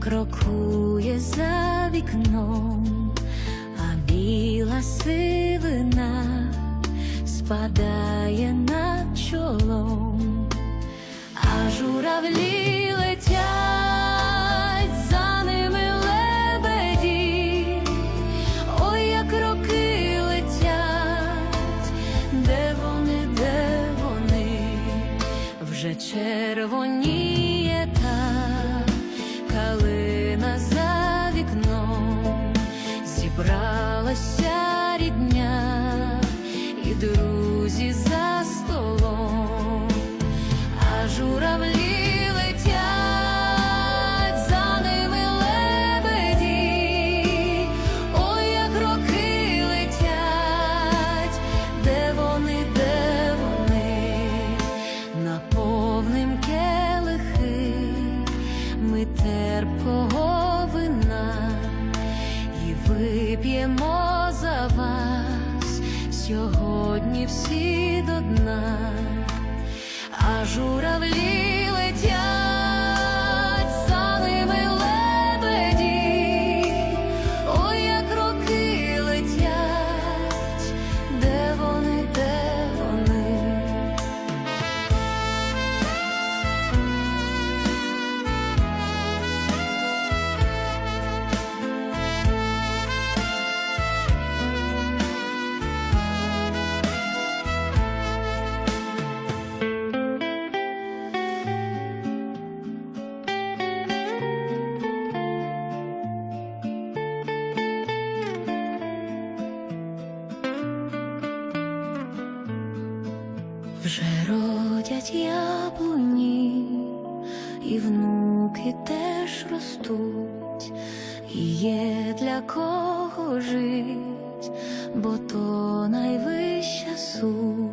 крокує за вікном, а біла сивина спадає над чолом, а журавлі летять, за ними лебеді, ой, як роки летять, де вони, де вони, вже червоніє зібралася рідня і друзі за столом, а журавлі за ними ой, як роки летять, де вони, де вони, наповним келихи, ми терпкого вина і вип'ємо за вас. Сьогодні всі до дна, а журавлі Вже родять яблуні, і внуки теж ростуть, і є для кого жить, бо то найвища суть.